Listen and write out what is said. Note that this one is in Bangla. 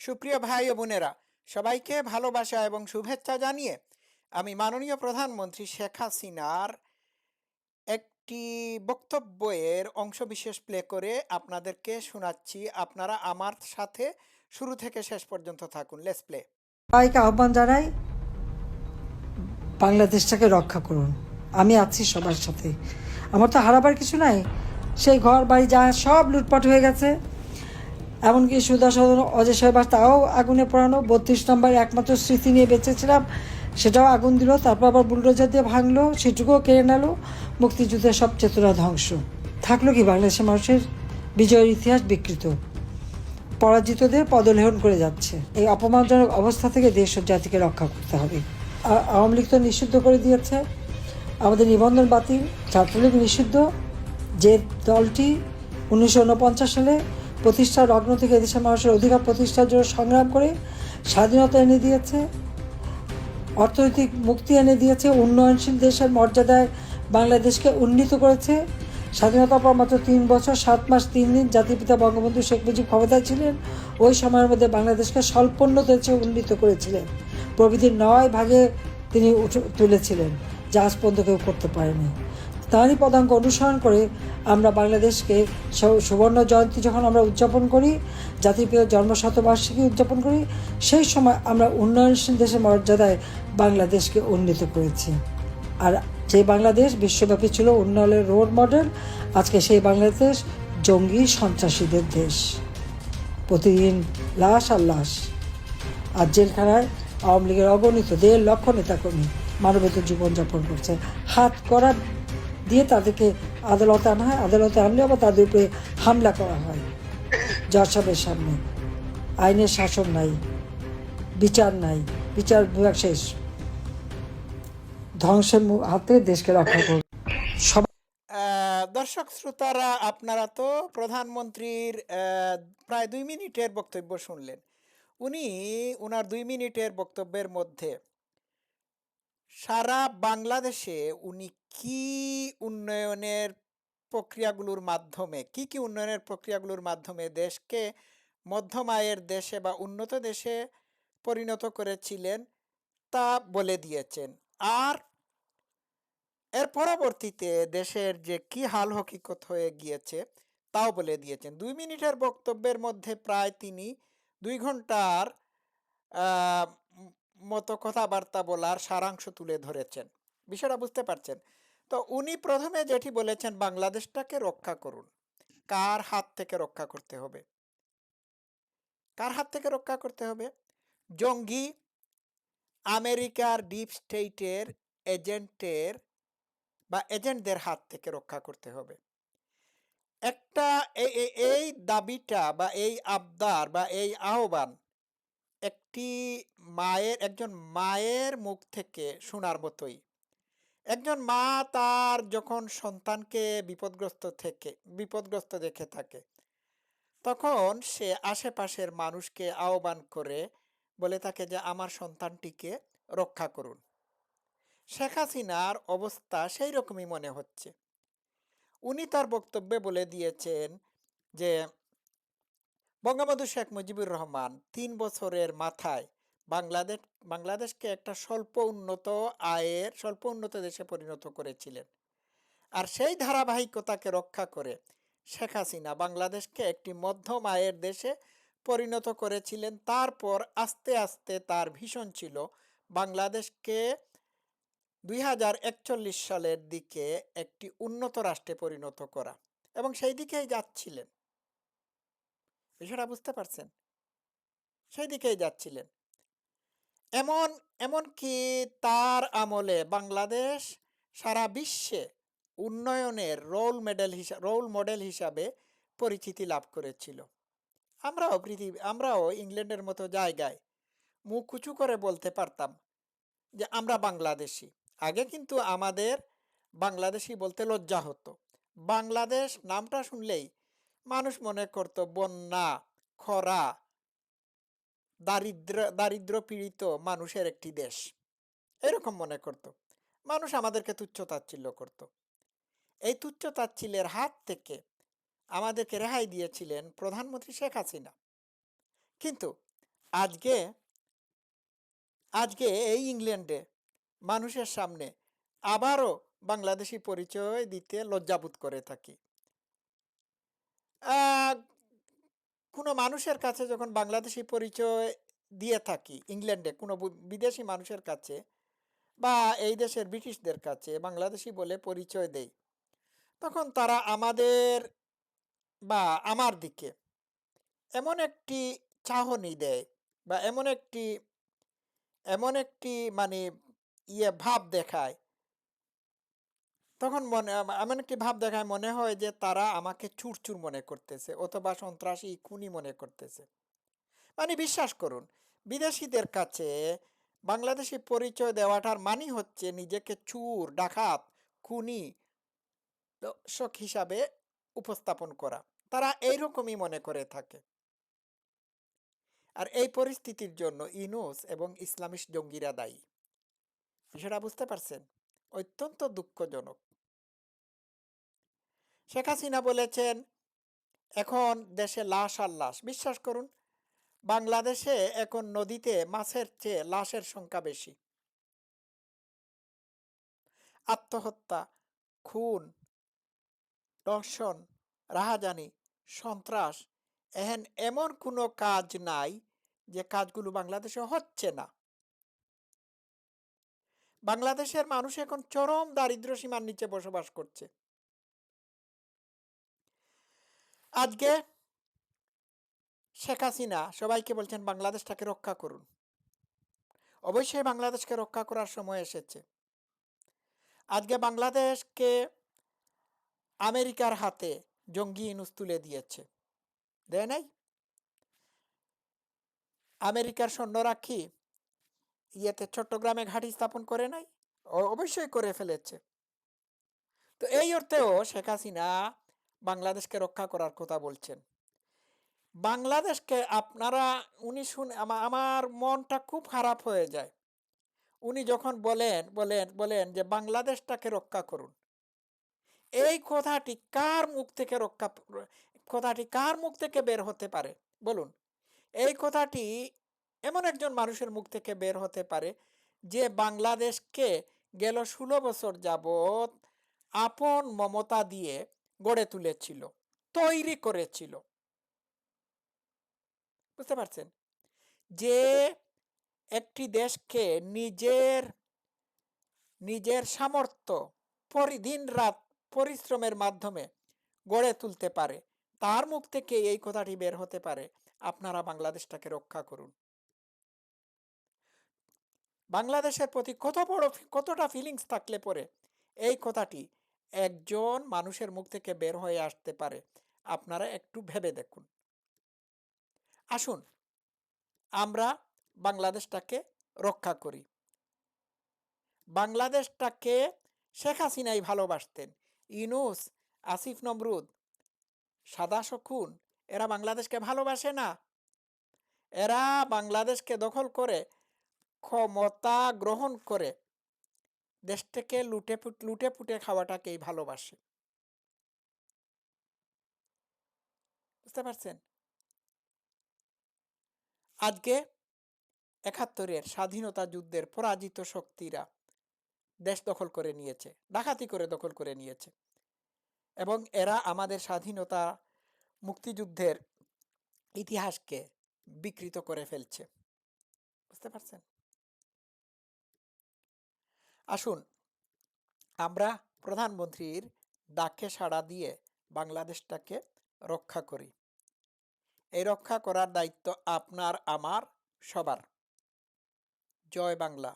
সুপ্রিয় ভাই ও বোনেরা, সবাইকে ভালোবাসা এবং শুভেচ্ছা জানিয়ে আমি মাননীয় প্রধানমন্ত্রী শেখ হাসিনার একটি বক্তব্যের অংশবিশেষ প্লে করে আপনাদেরকে শোনাচ্ছি। আপনারা আমার সাথে শুরু থেকে শেষ পর্যন্ত থাকুন। লেস প্লে সবাইকে আহ্বান জানাই, বাংলাদেশটাকে রক্ষা করুন। আমি আছি সবার সাথে। আমার তো হারাবার কিছু নাই। সেই ঘর, বাড়ি, যা সব লুটপাট হয়ে গেছে। এমনকি সদন অজয় সাহেব তাও আগুনে পোড়ানো বত্রিশ নম্বর একমাত্র স্মৃতি নিয়ে বেঁচেছিলাম। সেটাও আগুন দিল, তারপর আবার বুলডোজার দিয়ে ভাঙলো, সেটুকুও কেড়ে নিল। মুক্তিযুদ্ধের সব চেতনা ধ্বংস। থাকল কি বাংলাদেশের মানুষের? বিজয়ের ইতিহাস বিকৃত। পরাজিতদের পদলেহন করে যাচ্ছে। এই অপমানজনক অবস্থা থেকে দেশ ও জাতিকে রক্ষা করতে হবে। আওয়ামী লীগ তো নিষিদ্ধ করে দিয়েছে। আমাদের নিবন্ধন বাতিল। ছাত্রলীগ নিষিদ্ধ। যে দলটি উনিশশো উনপঞ্চাশ সালে প্রতিষ্ঠার লগ্ন থেকে এদেশের মানুষের অধিকার প্রতিষ্ঠার জন্য সংগ্রাম করে স্বাধীনতা এনে দিয়েছে, অর্থনৈতিক মুক্তি এনে দিয়েছে, উন্নয়নশীল দেশের মর্যাদায় বাংলাদেশকে উন্নীত করেছে। স্বাধীনতা পর মাত্র তিন বছর, সাত মাস, তিন দিন জাতিপিতা বঙ্গবন্ধু শেখ মুজিব ক্ষমতায় ছিলেন। ওই সময়ের মধ্যে বাংলাদেশকে স্বল্পোন্নত দেশে উন্নীত করেছিলেন। প্রভৃতির নয় ভাগে তিনি তুলেছিলেন, যা আজ পর্যন্ত কেউ করতে পারেনি। তারই পদাঙ্ক অনুসরণ করে আমরা বাংলাদেশকে সুবর্ণ জয়ন্তী যখন আমরা উদযাপন করি, জাতিপ্রিয় জন্ম শতবার্ষিকী উদযাপন করি, সেই সময় আমরা উন্নয়নশীল দেশের মর্যাদায় বাংলাদেশকে উন্নীত করেছি। আর যে বাংলাদেশ বিশ্বব্যাপী ছিল উন্নয়নের রোল মডেল আজকে সেই বাংলাদেশ জঙ্গি সন্ত্রাসীদের দেশ। প্রতিদিন লাশ আর লাশ। আর জেলখানায় আওয়ামী লীগের অগণিত দেড় লক্ষ নেতাকর্মী মানবেতর জীবনযাপন করছে। হাত করা দিয়ে তাদেরকে আদালতে আনা হয়। আদালতে আনলে আবার তাদের উপরে হামলা করা হয়। জজ সামনে। আইনের শাসন নাই। বিচার নাই। বিচার বিভাগ শেষ। ধ্বংসের হাতে দেশকে রক্ষা করবে। দর্শক, শ্রোতারা, আপনারা তো প্রধানমন্ত্রীর প্রায় দুই মিনিটের বক্তব্য শুনলেন। উনি ওনার দুই মিনিটের বক্তব্যের মধ্যে সারা বাংলাদেশে উনি কি উন্নয়নের প্রক্রিয়াগুলোর মাধ্যমে, কি কি উন্নয়নের প্রক্রিয়াগুলোর মাধ্যমে দেশকে মধ্যম আয়ের দেশে বা উন্নত দেশে পরিণত করেছিলেন তা বলে দিয়েছেন। আর এর পরবর্তীতে দেশের যে কি হাল হকিকত হয়ে গিয়েছে তাও বলে দিয়েছেন। দুই মিনিটের বক্তব্যের মধ্যে প্রায় তিনি দুই ঘণ্টার মতো কথাবার্তা বলার সারাংশ তুলে ধরেছেন। বিষয়টা বুঝতে পারছেন? তো উনি প্রথমে যেটি বলেছেন, বাংলাদেশটাকে রক্ষা করুন। কার হাত থেকে রক্ষা করতে হবে? কার হাত থেকে রক্ষা করতে হবে? জঙ্গি আমেরিকার ডিপ স্টেটের এজেন্টের বা এজেন্টদের হাত থেকে রক্ষা করতে হবে। একটা এই দাবিটা বা এই আবদার বা এই আহ্বান একটি মায়ের, একজন মায়ের মুখ থেকে শোনার মতোই। একজন মা তার যখন সন্তানকে বিপদগ্রস্ত থেকে, বিপদগ্রস্ত দেখে থাকে, তখন সে আশেপাশের মানুষকে আহ্বান করে, বলে থাকে যে, আমার সন্তানটিকে রক্ষা করুন। শেখ হাসিনার অবস্থা সেই রকমই মনে হচ্ছে। উনি তার বক্তব্যে বলে দিয়েছেন যে বঙ্গবন্ধু শেখ মুজিবুর রহমান তিন বছরের মাথায় বাংলাদেশ, বাংলাদেশকে একটা স্বল্প উন্নত আয়ের, স্বল্প উন্নত দেশে পরিণত করেছিলেন। আর সেই ধারাবাহিকতাকে রক্ষা করে শেখ হাসিনা বাংলাদেশকে একটি মধ্যম আয়ের দেশে পরিণত করেছিলেন। তারপর আস্তে আস্তে তার ভীষণ ছিল বাংলাদেশকে দুই হাজার একচল্লিশ সালের দিকে একটি উন্নত রাষ্ট্রে পরিণত করা এবং সেই দিকেই যাচ্ছিলেন। বিষয়টা বুঝতে পারছেন? সেই দিকেই যাচ্ছিলেন। এমন এমনকি তার আমলে বাংলাদেশ সারা বিশ্বে উন্নয়নের রোল মডেল হিসাবে রোল মডেল হিসাবে পরিচিতি লাভ করেছিল। আমরাও পৃথিবী আমরাও ইংল্যান্ডের মতো জায়গায় মুখ উঁচু করে বলতে পারতাম যে, আমরা বাংলাদেশি। আগে কিন্তু আমাদের বাংলাদেশি বলতে লজ্জা হতো। বাংলাদেশ নামটা শুনলেই মানুষ মনে করতো, বন্যা, খরা, দারিদ্র দারিদ্র পীড়িত মানুষের একটি দেশ। এরকম মনে করত। মানুষ আমাদেরকে তুচ্ছ তাচ্ছিল্য করত। এই তুচ্ছ তাচ্ছিল্যের হাত থেকে আমাদেরকে রেহাই দিয়েছিলেন প্রধানমন্ত্রী শেখ হাসিনা। কিন্তু আজকে আজকে এই ইংল্যান্ডে মানুষের সামনে আবারও বাংলাদেশি পরিচয় দিতে লজ্জাবোধ করে থাকি। কোনো মানুষের কাছে যখন বাংলাদেশি পরিচয় দিয়ে থাকি, ইংল্যান্ডে কোনো বিদেশি মানুষের কাছে বা এই দেশের ব্রিটিশদের কাছে বাংলাদেশি বলে পরিচয় দেই, তখন তারা আমাদের বা আমার দিকে এমন একটি চাহনি দেয় বা এমন একটি এমন একটি মানে ইয়ে ভাব দেখায় তখন মনে এমন একটি ভাব দেখায় মনে হয় যে তারা আমাকে চুরচুর মনে করতেছে অথবা সন্ত্রাসী খুনি মনে করতেছে। মানে বিশ্বাস করুন, বিদেশিদের কাছে বাংলাদেশি পরিচয় দেওয়াটার মানে হচ্ছে নিজেকে চুর, ডাকাত, খুনি, দর্শক হিসাবে উপস্থাপন করা। তারা এইরকমই মনে করে থাকে। আর এই পরিস্থিতির জন্য ইনুস এবং ইসলামিস্ট জঙ্গিরা দায়ী। বিষয়টা বুঝতে পারছেন? অত্যন্ত দুঃখজনক। শেখ হাসিনা বলেছেন, এখন দেশে লাশ আর লাশ। বিশ্বাস করুন, বাংলাদেশে এখন নদীতে মাছের চেয়ে লাশের সংখ্যা বেশি। আত্মহত্যা, খুন দর্শন রাহাজানি, সন্ত্রাস, এহেন এমন কোনো কাজ নাই যে কাজগুলো বাংলাদেশে হচ্ছে না। বাংলাদেশের মানুষ এখন চরম দারিদ্র সীমার নিচে বসবাস করছে। আজকে শেখ হাসিনা সবাইকে বলছেন বাংলাদেশটাকে রক্ষা করুন। অবশ্যই বাংলাদেশকে রক্ষা করার সময় এসেছে। আজকে বাংলাদেশকে আমেরিকার হাতে জঙ্গি ইনুস তুলে দিয়েছে। দেয় নাই? আমেরিকার সৈন্যরা কি ইয়েতে চট্টগ্রামে ঘাঁটি স্থাপন করে নাই? অবশ্যই করে ফেলেছে। তো এই অর্থেও শেখ হাসিনা বাংলাদেশকে রক্ষা করার কথা বলছেন। বাংলাদেশকে আপনারা, উনি শুনে, আমা- আমার মনটা খুব খারাপ হয়ে যায়। উনি যখন বলেন বলেন বলেন যে বাংলাদেশটাকে রক্ষা করুন। এই কথাটি কার মুখ থেকে রক্ষা, কথাটি কার মুখ থেকে বের হতে পারে? বলুন। এই কথাটি এমন একজন মানুষের মুখ থেকে বের হতে পারে যে বাংলাদেশকে গেল ষোলো বছর যাবৎ আপন মমতা দিয়ে গড়ে তুলেছিল, তৈরি করেছিল। বুঝতে পারছেন? যে একটি দেশকে নিজের নিজের সামর্থ্য পরিদিন রাত, পরিশ্রমের মাধ্যমে গড়ে তুলতে পারে, তার মুখ থেকে এই কথাটি বের হতে পারে, আপনারা বাংলাদেশটাকে রক্ষা করুন। বাংলাদেশের প্রতি কত বড় কতটা ফিলিংস থাকলে পরে এই কথাটি একজন মানুষের মুখ থেকে বের হয়ে আসতে পারে। আপনারা একটু ভেবে দেখুন। আসুন, আমরা বাংলাদেশটাকে রক্ষা করি। বাংলাদেশটাকে শেখ হাসিনাই ভালোবাসতেন। ইনুস আসিফ নমরুদ, সাদা শকুন, এরা বাংলাদেশকে ভালোবাসে না। এরা বাংলাদেশকে দখল করে, ক্ষমতা গ্রহণ করে দেশটাকে লুটে লুটে পুটে খাওয়াটাকেই ভালোবাসে। বুঝতে পারছেন? আজকে একাত্তরের স্বাধীনতা যুদ্ধের পরাজিত শক্তিরা দেশ দখল করে নিয়েছে, ডাকাতি করে দখল করে নিয়েছে। এবং এরা আমাদের স্বাধীনতা মুক্তিযুদ্ধের ইতিহাসকে বিকৃত করে ফেলছে। বুঝতে পারছেন? আসুন, আমরা প্রধানমন্ত্রীর ডাকে সাড়া দিয়ে বাংলাদেশটাকে রক্ষা করি। এই রক্ষা করার দায়িত্ব আপনার, আমার, সবার। জয় বাংলা।